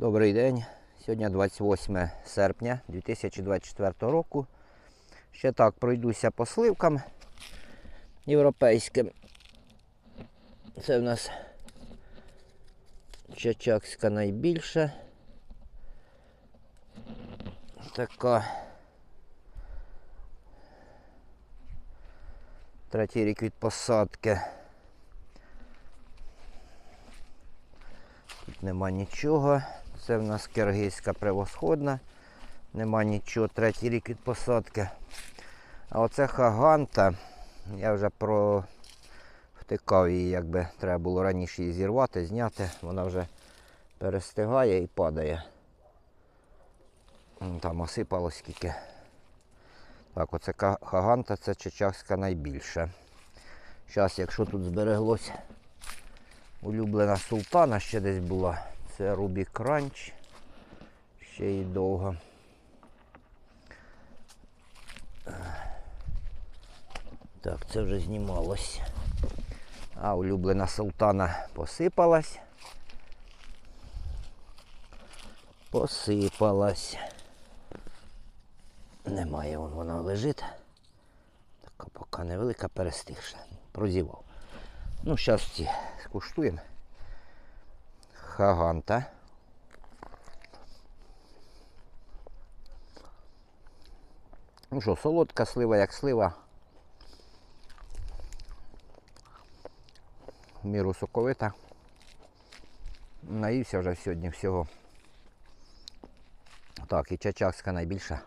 Добрий день. Сьогодні 28 серпня 2024 року. Ще так пройдуся по сливкам європейським. Це в нас Чачакська найбільша. Така. Третій рік від посадки. Тут нема нічого. Це в нас киргизька превосходна. Нема нічого, третій рік від посадки. А оце хаганта. Я вже про втикав її, якби треба було раніше її зірвати, зняти. Вона вже перестигає і падає. Там осипалось скільки. Так, оце хаганта, це чечакська найбільша. Зараз, якщо тут збереглось улюблена султана ще десь була. Це Рубі Кранч. Ще й довго. Так, це вже знімалось. А улюблена султана посипалась. Посипалась. Немає, вон вона лежить. Така поки невелика перестигша. Прозівав. Ну, зараз ці скуштуємо. Хаганта. Ну що, солодка слива, як слива. Міру соковита. Наївся вже сьогодні всього. Так, і чачакська найбільша.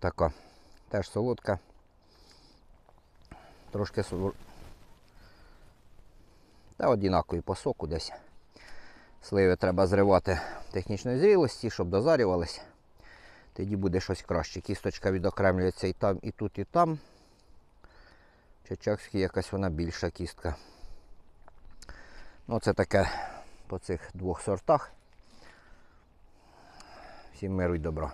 Така. Теж солодка. Трошки Та однакові по соку десь. Сливи треба зривати технічної зрілості, щоб дозарювались. Тоді буде щось краще. Кісточка відокремлюється і там, і тут, і там. Чачакські якась вона більша кістка. Ну, це таке по цих двох сортах. Всім миру й добра.